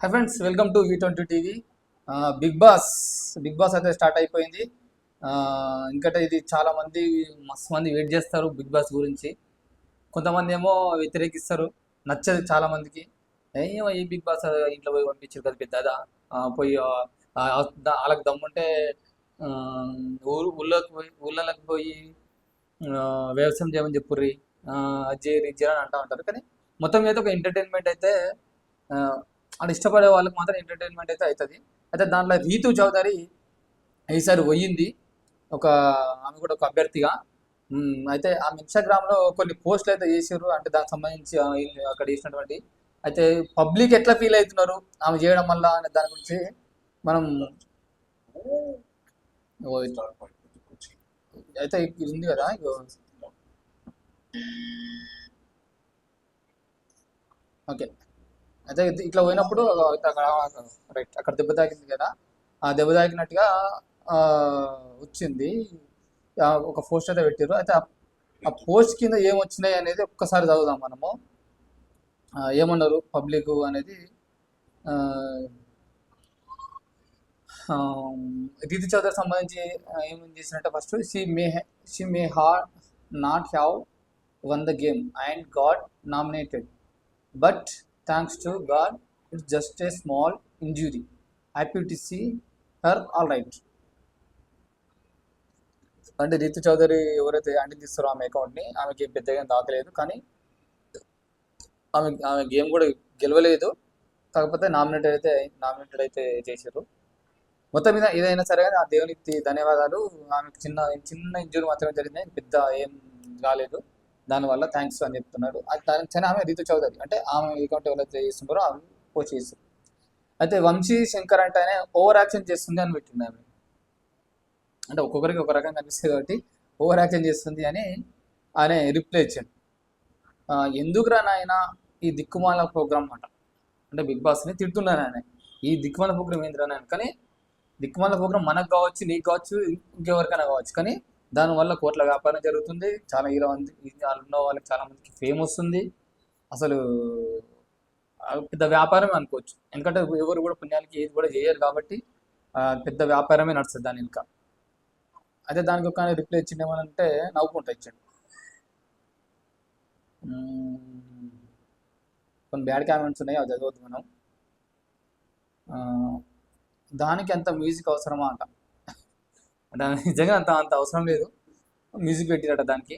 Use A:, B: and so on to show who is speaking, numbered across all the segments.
A: Hi friends welcome to V twenty TV Bigg Boss Bigg Boss అయితే start అయిపోయింది. ఆ, ఇంకట ఇది చాలా మంది మస్తు మంది వెయిట్ చేస్తారు బిగ్ బాస్ గురించి. కొంతమంది ఏమో వ్యతిరేకిస్తారు నచ్చదు చాలా మందికి. ఏమో ఈ బిగ్ బాస్ ఇంట్లో పోయి పంపించారు కదా పెద్దదా పోయి వాళ్ళకి దమ్ముంటే ఊరు ఊళ్ళోకి పోయి ఊళ్ళలోకి పోయి వ్యవసాయం చేయమని చెప్పుర్రి. ఆ, అది చేయరు ఇది అని అంటూ ఉంటారు. కానీ మొత్తం మీద ఒక ఎంటర్టైన్మెంట్ అయితే ఆ, అది ఇష్టపడే వాళ్ళకి మాత్రం ఎంటర్టైన్మెంట్ అయితే అవుతుంది అయితే దాంట్లో రీతు చౌదరి ఈసారి పోయింది. ఒక ఆమె కూడా ఒక అభ్యర్థిగా. అయితే ఆమె ఇన్స్టాగ్రామ్లో కొన్ని పోస్టులు అయితే చేసారు అంటే దానికి సంబంధించి అక్కడ చేసినటువంటి. అయితే పబ్లిక్ ఎట్లా ఫీల్ అవుతున్నారు? ఆమె చేయడం వల్ల అనే దాని గురించి మనం అయితే ఇది ఉంది కదా ఓకే. అయితే ఇట్లా పోయినప్పుడు అక్కడ రైట్ అక్కడ దెబ్బ తాకింది కదా. ఆ దెబ్బ తాకినట్టుగా వచ్చింది. ఒక పోస్ట్ అయితే పెట్టారు అయితే ఆ- పోస్ట్ కింద ఏం వచ్చినాయి అనేది ఒక్కసారి చదువుదాం మనము. ఏమన్నారు పబ్లిక్ అనేది? ఆ, రీతి చౌదరి సంబంధించి ఏమేమి చేసినట్టే first she may she may ha not have won the game and God nominated but thanks to God it's just a small injury happy to see her all right అంటే రీతు చౌదరి ఎవరైతే హ్యాండిల్ తీస్తారో ఆమె అకౌంట్ని ఆమెకి పెద్దగా దాకలేదు కానీ ఆమె ఆమె గేమ్ కూడా గెలవలేదు. కాకపోతే నామినేటెడ్ అయితే నామినేటెడ్ అయితే చేశారు. మొత్తం మీద ఏదైనా సరే కానీ ఆ దేవునికి ధన్యవాదాలు. ఆమెకు చిన్న చిన్న ఇంజురీ మాత్రమే జరిగింది. పెద్ద ఏం కాలేదు. దానివల్ల థ్యాంక్స్ అని చెప్తున్నాడు. అది దానికి ఆమె రీతు చౌదరి. అంటే ఆమె అకౌంట్ ఎవరైతే చేస్తున్నారో ఆమె పోస్ట్ చేస్తారు అయితే వంశీ శంకర్ అంటే ఆయన ఓవర్ యాక్షన్ చేస్తుంది అని పెట్టింది ఆమె. అంటే ఒక్కొక్కరికి ఒక రకంగా కనిపిస్తుంది కాబట్టి ఓవర్ యాక్షన్ చేస్తుంది అని ఆయన రిప్లై ఇచ్చాడు. ఎందుకురా నాయన ఈ దిక్కుమాల ప్రోగ్రామ్ అంట. అంటే బిగ్ బాస్ని తిడుతున్నాను ఆయన. ఈ దిక్కుమాల ప్రోగ్రామ్ ఏందిరా నాయన? కానీ దిక్కుమాల ప్రోగ్రామ్ మనకు కావచ్చు నీకు కావచ్చు ఇంకెవరికైనా కావచ్చు. కానీ దానివల్ల కోట్ల వ్యాపారం జరుగుతుంది. చాలా హీరో వాళ్ళు ఉన్న వాళ్ళకి చాలా మందికి ఫేమ్ వస్తుంది. అసలు పెద్ద వ్యాపారమే అనుకోవచ్చు. ఎందుకంటే ఎవరు కూడా పుణ్యానికి ఏది కూడా చేయరు కాబట్టి పెద్ద వ్యాపారమే నడుస్తుంది దాని ఇంకా అయితే దానికి ఒక రిప్లై ఇచ్చింది ఏమనంటే నవ్వుకుంటా ఇచ్చాడు. కొన్ని బ్యాడ్ కామెంట్స్ ఉన్నాయి అవి చదవద్దు మనం. దానికి అంత మ్యూజిక్ అవసరమా అంట. అంటే నిజంగా అంత అంత అవసరం లేదు. మ్యూజిక్ పెట్టిరట దానికి.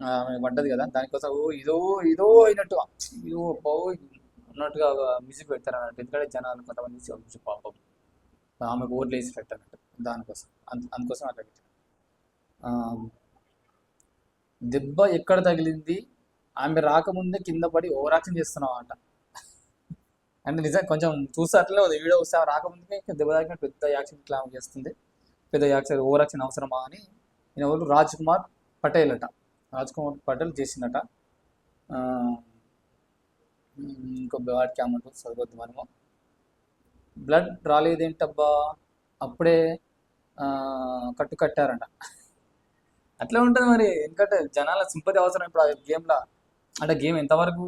A: ఆమె పడ్డది కదా. దానికోసం ఓ ఇదో ఇదో అయినట్టు. ఇదో పో అన్నట్టుగా మ్యూజిక్ పెడతారు అన్నట్టు ఎందుకంటే జనాలు కొంతమంది చూసి పాపం ఆమెకు ఓట్లు వేసి పెట్టారన్నట్టు దానికోసం అందుకోసం అట్లా పెట్టారు. దెబ్బ ఎక్కడ తగిలింది? ఆమె రాకముందే కింద పడి ఓవరాక్షన్ చేస్తున్నావు అంట అంటే నిజం కొంచెం చూస్తే అట్లనే ఉంది. వీడియో వస్తే రాకముందుకే దెబ్బ తాకినట్టు పెద్ద యాక్షన్ ఇట్లా చేస్తుంది. పెద్ద యాక్షన్ ఓవర్ యాక్షన్ అవసరమా అని ఈయన ఎవరు? రాజ్ కుమార్ పటేల్ అట రాజ్ కుమార్ పటేల్ చేసిందట ఇంకో బ్యాడ్ క్యామెంట్ చదవద్దు మనము. బ్లడ్ రాలేదేంటబ్బా? అప్పుడే కట్టు కట్టారంట. అట్లా ఉంటుంది మరి. ఎందుకంటే జనాల సింపతి అవసరం ఇప్పుడు ఆ గేమ్లో. అంటే గేమ్ ఎంతవరకు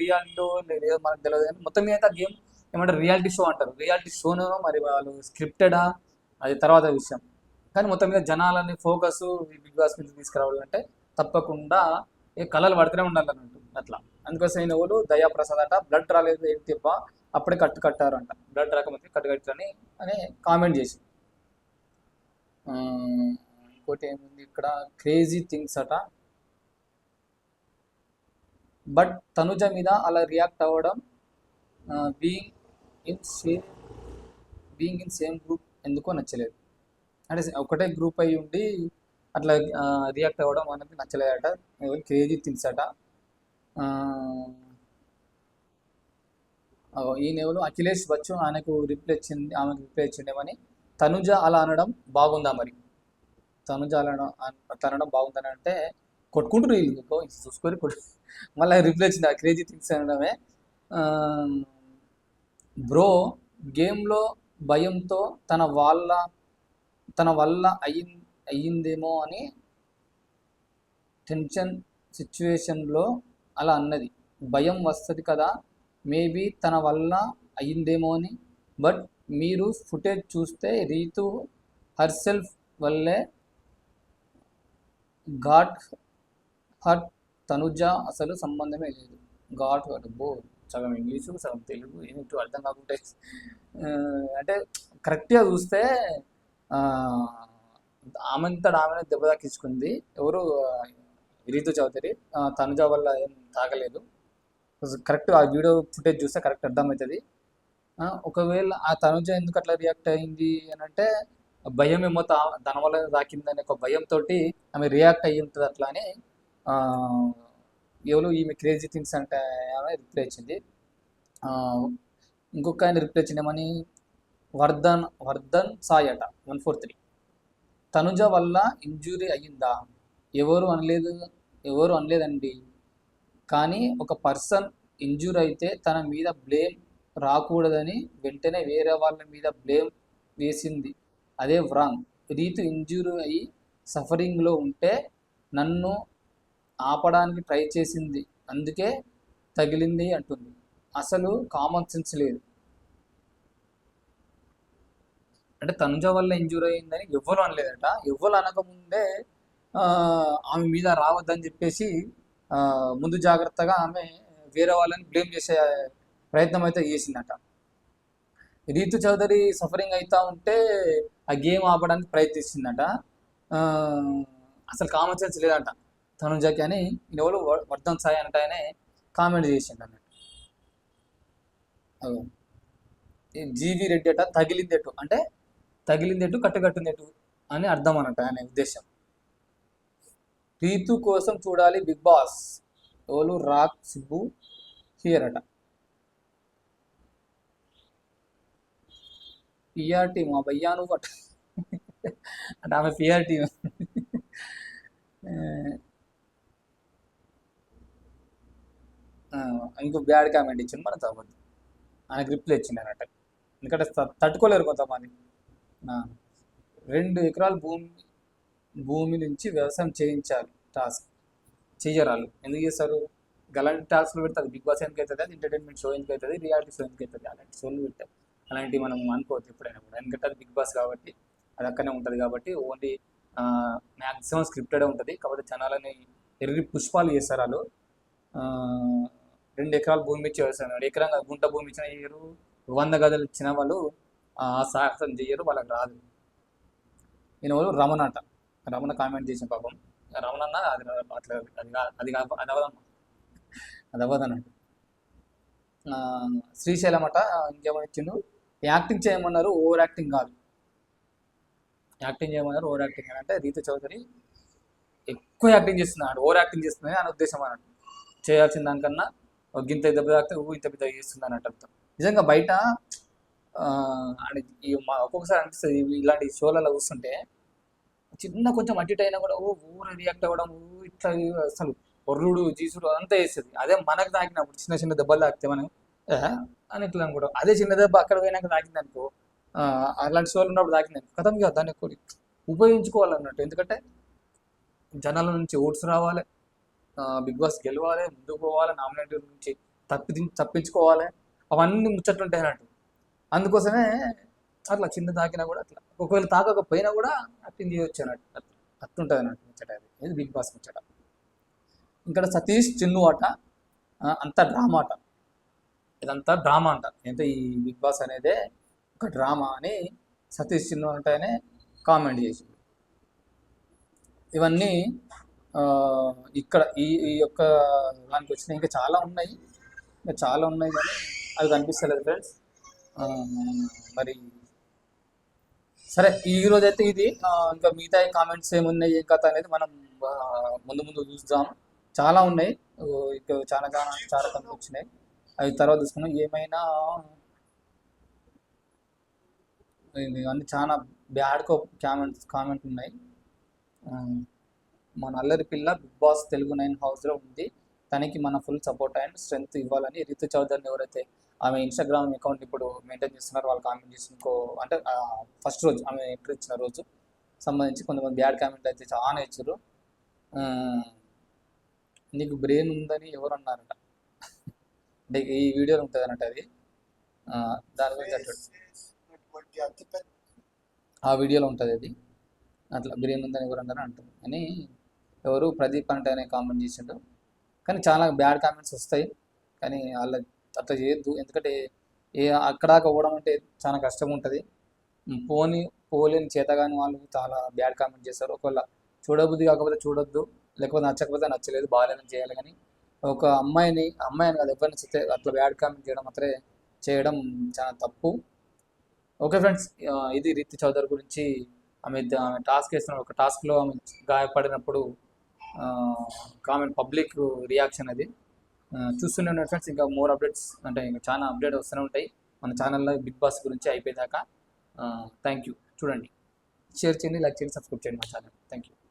A: రియాలిటీలో లేదో మనకు తెలియదు కానీ మొత్తం మీద గేమ్ ఏమంటారు? రియాలిటీ షో అంటారు. రియాలిటీ షోనో మరి వాళ్ళు స్క్రిప్టెడా? అది తర్వాత విషయం. కానీ మొత్తం మీద జనాలని ఫోకస్ బిగ్ బాస్ మీద తీసుకురావాలంటే తప్పకుండా ఏ కళలు పడుతూనే ఉండాలి అన్నట్టు అట్లా. అందుకోసం అయిన వాళ్ళు దయాప్రసాద్ అట బ్లడ్ రాలేదు ఏంటి తిప్ప? అప్పుడే కట్టు కట్టారు అంట బ్లడ్ రాకపోతే కట్టు కట్టారని అని కామెంట్ చేసి. ఇంకోటి ఏముంది ఇక్కడ? క్రేజీ థింగ్స్ అట. బట్ తనుజ మీద అలా రియాక్ట్ అవ్వడం being in same being in same group ఎందుకో నచ్చలేదు. అంటే ఒకటే గ్రూప్ అయి ఉండి అట్లా రియాక్ట్ అవ్వడం అనేది నచ్చలేదట. క్రేజీ థింగ్స్ అట. ఈ అగో ఎవరు? అఖిలేష్ బచ్చు ఆయనకు రిప్లై ఇచ్చింది ఆమెకు రిప్లై ఇచ్చిండేమని తనుజ అలా అనడం బాగుందా మరి? తనుజ అలా అనడం- అనడం బాగుందని అంటే కొట్టుకుంటారు వీళ్ళు ఇంకో చూసుకొని కొట్టు మళ్ళీ రిప్లై ఇచ్చింది ఆ క్రేజీ థింగ్స్ అనడమే. బ్రో గేమ్లో భయంతో తన వాళ్ళ తన వల్ల అయి అయ్యిందేమో అని టెన్షన్ సిచ్యువేషన్లో అలా అన్నది. భయం వస్తుంది కదా మేబీ తన వల్ల అయ్యిందేమో అని. బట్ మీరు ఫుటేజ్ చూస్తే రీతు హర్సెల్ఫ్ వల్లే ఘాట్ హట్ తనుజ అసలు సంబంధమే లేదు. ఘాట్ హట్ బోర్డ్ సగం ఇంగ్లీషు సగం తెలుగు ఏమిటో అర్థం కాకుంటే అంటే కరెక్ట్గా చూస్తే ఆ, ఆమెంతట ఆమెనే దెబ్బ తాకించుకుంది. ఎవరు రీతు చౌదరి తనుజ వల్ల ఏం తాగలేదు. కరెక్ట్ ఆ వీడియో ఫుటేజ్ చూస్తే కరెక్ట్ అర్థమవుతుంది. ఆ, ఒకవేళ ఆ తనుజ ఎందుకు అట్లా రియాక్ట్ అయింది అని అంటే భయం ఏమో తా తన వల్ల తాకిందనే ఒక భయంతో ఆమె రియాక్ట్ అయ్యి ఉంటుంది అట్లా అని ఎవరు ఈమె క్రేజీ థింగ్స్ అంటే రిప్లై ఇచ్చింది. ఇంకొక ఆయన రిప్లై ఇచ్చింది వర్ధన్ వర్ధన్ సాయి అట వన్ ఫోర్ త్రీ తనుజ వల్ల ఇంజురీ అయ్యిందా? ఎవరు అనలేదు ఎవరు అనలేదండి. కానీ ఒక పర్సన్ ఇంజూర్ అయితే తన మీద బ్లేమ్ రాకూడదని వెంటనే వేరే వాళ్ళ మీద బ్లేమ్ వేసింది. అదే వ్రాంగ్. రీతు ఇంజూర్ అయ్యి సఫరింగ్లో ఉంటే నన్ను ఆపడానికి ట్రై చేసింది. అందుకే తగిలింది అంటుంది. అసలు కామన్ సెన్స్ లేదు. అంటే తనుజ వల్ల ఇంజూర్ అయిందని ఎవ్వరు అనలేదట. ఎవ్వరు అనకముందే ఆమె మీద రావద్దని చెప్పేసి ముందు జాగ్రత్తగా ఆమె వేరే వాళ్ళని బ్లేమ్ చేసే ప్రయత్నం అయితే చేసిందట. రీతు చౌదరి సఫరింగ్ అవుతా ఉంటే ఆ గేమ్ ఆపడానికి ప్రయత్నిస్తుందట. అసలు కామన్ సెన్స్ లేదంట. తనుజకి అని ఎవరు వర్ధన్ సాయి అంటే ఆయనే కామెంట్ చేసిండు అన్నట్టు. జీవి రెడ్డి అట తగిలిందెట్టు అంటే తగిలిందెట్టు కట్టుకట్టిందెటు అని అర్థం అన్నట్టు ఆయన ఉద్దేశం. రీతు కోసం చూడాలి బిగ్ బాస్. ఎవరు? రాక్ సిబ్బు హియర్ అట. పిఆర్ టీమ్ మా భయ్యా నువ్వు అంటే. ఆమె పిఆర్ టీమ్. ఇంకో బ్యాడ్ కామెంట్ ఇచ్చింది మనం చదవద్దు ఆయనకు రిప్లై ఇచ్చింది అన్నట్టు ఎందుకంటే తట్టుకోలేరు కొంతమంది. రెండు ఎకరాల భూమి భూమి నుంచి వ్యవసాయం చేయించాలి టాస్క్. చేయరాలు ఎందుకు చేస్తారు? అలాంటి టాస్క్లు పెడతారు బిగ్ బాస్ ఎందుకు అవుతుంది అది ఎంటర్టైన్మెంట్ షో ఎందుకు అవుతుంది రియాలిటీ షో ఎందుకు అవుతుంది అలాంటి షోలు పెట్టారు అలాంటివి మనం అనుకోవద్దు ఎప్పుడైనా కూడా. ఎందుకంటే అది బిగ్ బాస్ కాబట్టి అది అక్కడనే ఉంటుంది కాబట్టి ఓన్లీ మ్యాక్సిమం స్క్రిప్టెడ్ ఉంటుంది. కాబట్టి జనాలని ఎర్రి పుష్పాలు చేస్తారు వాళ్ళు. రెండు ఎకరాల భూమి ఇచ్చి వ్యవసాయం ఎకరం గుంట భూమి ఇచ్చిన చేయరు వంద గదులు ఇచ్చిన వాళ్ళు ఆ సాహసం చేయరు వాళ్ళకి రాదు. నేను వాళ్ళు రమణ అంట. రమణ కామెంట్ చేసిన పాపం. రమణ అన్న అది అట్లా అది అది అది అవదమ్మా అది అవ్వదన్నట్టు శ్రీశైలం అట ఇంకేమైనా ఇచ్చిండు? యాక్టింగ్ చేయమన్నారు ఓవర్ యాక్టింగ్ కాదు. యాక్టింగ్ చేయమన్నారు ఓవర్ యాక్టింగ్ అంటే రీతు చౌదరి ఎక్కువ యాక్టింగ్ చేస్తున్నాడు ఓవర్ యాక్టింగ్ చేస్తుంది అని ఉద్దేశం అన్నట్టు చేయాల్సిన దానికన్నా గింత దెబ్బ తాకితే ఊ ఇంత పెద్ద చేస్తుంది అని అర్థం నిజంగా బయట ఈ మా ఒక్కొక్కసారి అనిపిస్తుంది ఇలాంటి షోలలో చూస్తుంటే చిన్న కొంచెం అటు అయినా కూడా ఓ ఊరు రియాక్ట్ అవ్వడం ఊ ఇట్లా అసలు ఒర్రుడు జీసుడు అంతా వేస్తుంది అదే మనకు తాకినప్పుడు చిన్న చిన్న దెబ్బలు తాకితే మనం అని ఇట్లా అనుకోవడం అదే చిన్న దెబ్బ అక్కడ పోయినాక తాకింది అనుకో అలాంటి షోలు ఉన్నప్పుడు తాకింది అనుకో కథం కాదు దాన్ని ఉపయోగించుకోవాలన్నట్టు. ఎందుకంటే జనాల నుంచి ఓట్స్ రావాలి. బిగ్ బాస్ గెలవాలి ముందుకు పోవాలి నామినేటర్ నుంచి తప్పి తప్పించుకోవాలి. అవన్నీ ముచ్చట్లు ఉంటాయి అన్నట్టు. అందుకోసమే అట్లా చిన్న తాకినా కూడా అట్లా. ఒకవేళ తాకకపోయినా కూడా అట్టింగ్ చేయొచ్చు అన్నట్టు. అట్లుంటుంది అన్నట్టు ముచ్చట అది. బిగ్ బాస్ ముచ్చట? ఇక్కడ సతీష్ చిన్ను ఆట అంతా డ్రామా ఆట. ఇదంతా డ్రామా అంట. అంటే ఈ బిగ్ బాస్ అనేదే ఒక డ్రామా అని సతీష్ చిన్ను అంటేనే కామెంట్ చేసి ఇవన్నీ ఇక్కడ ఈ ఈ యొక్క దానికి వచ్చినాయి. ఇంకా చాలా ఉన్నాయి. ఇంకా చాలా ఉన్నాయి కానీ అవి కనిపిస్తలేదు ఫ్రెండ్స్. మరి సరే ఈ రోజు అయితే ఇది ఇంకా మిగతా కామెంట్స్ ఏమున్నాయి ఏం కథ అనేది మనం ముందు ముందు చూద్దాం. చాలా ఉన్నాయి. ఇంకా చాలా చాలా చాలా కనుక వచ్చినాయి. అవి తర్వాత చూసుకున్నాం ఏమైనా అన్ని చాలా బ్యాడ్ కామెంట్స్ కామెంట్ ఉన్నాయి. మన అల్లరి పిల్ల బిగ్ బాస్ తెలుగు నైన్ హౌస్లో ఉంది. తనకి మన ఫుల్ సపోర్ట్ అండ్ స్ట్రెంగ్త్ ఇవ్వాలని రితు చౌదరిని ఎవరైతే ఆమె ఇన్స్టాగ్రామ్ అకౌంట్ ఇప్పుడు మెయింటైన్ చేస్తున్నారో వాళ్ళు కామెంట్ చేసి ఇంకో అంటే ఫస్ట్ రోజు ఆమె ఎంట్రీ ఇచ్చిన రోజు సంబంధించి కొంతమంది బ్యాడ్ కామెంట్ అయితే చాలా ఇచ్చారు. నీకు బ్రెయిన్ ఉందని ఎవరు అన్నారట. అంటే ఈ వీడియోలో ఉంటుంది అన్నట్టు అది దాని గురించి అట్లా ఆ వీడియోలో ఉంటుంది అది. అట్లా బిర్యానీ ఉందని ఎవరు అన్నారు అంటారు అని ఎవరు ప్రదీప్ అంటే అనే కామెంట్ చేసిండు కానీ చాలా బ్యాడ్ కామెంట్స్ వస్తాయి. కానీ వాళ్ళ అట్లా చేయొద్దు. ఎందుకంటే ఏ అక్కడాక పోవడం అంటే చాలా కష్టం ఉంటుంది. పోని పోలేని చేతగాని వాళ్ళు చాలా బ్యాడ్ కామెంట్ చేస్తారు. ఒకవేళ చూడబుద్ధి కాకపోతే చూడొద్దు. లేకపోతే నచ్చకపోతే నచ్చలేదు. బాగాలేదని చేయాలి కానీ ఒక అమ్మాయిని అమ్మాయిని కాదు ఎవరిని చూస్తే అట్లా బ్యాడ్ కామెంట్ చేయడం మాత్రమే చేయడం చాలా తప్పు. ఓకే ఫ్రెండ్స్ ఇది రీతి చౌదరి గురించి. ఆమె ఆమె టాస్క్ వేస్తున్న ఒక టాస్క్లో ఆమె గాయపడినప్పుడు కామెంట్ పబ్లిక్ రియాక్షన్ అది. ఆ, చూస్తూనే ఫ్రెండ్స్ ఇంకా మోర్ అప్డేట్స్ అంటే ఇంకా చాలా అప్డేట్ వస్తూనే ఉంటాయి. మన ఛానల్లో బిగ్ బాస్ గురించి అయిపోయేదాకా. థ్యాంక్ యూ చూడండి. షేర్ చేయండి లైక్ చేయండి సబ్స్క్రైబ్ చేయండి మా ఛానల్ థ్యాంక్ యూ